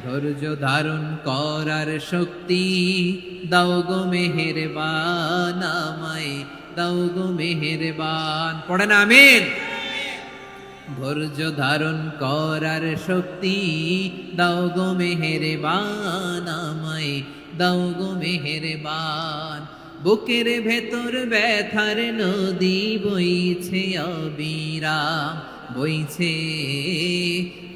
ধৈর্য ধারণ করার শক্তি। দাও গো মেহেরবান আমায়, দাও গো মেহেরবান। না, আমিন। ধৈর্য ধারণ করার শক্তি। দাও গো মেহেরবান আমায়, দাও গো মেহেরবান। বুকের ভেতর ব্যথার নদী বইছে অবিরাম, বইছে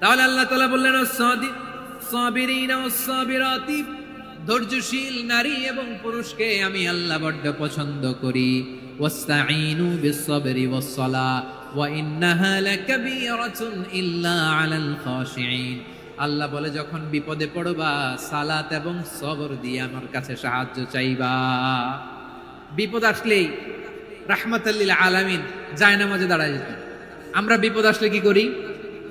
তাহলে আল্লাহ তালা বললেন ধৈর্যশীল নারী এবং পুরুষকে আমি আল্লাহ বড্ড পছন্দ করি। আল্লাহ বলে, যখন বিপদে পড়বা, সালাত এবং সবর দিয়ে আমার কাছে সাহায্য চাইবা। বিপদ আসলেই রাহমাতাল্লিল আলামিন যায় নামাজে দাঁড়ায় যেত। আমরা বিপদ আসলে কি করি?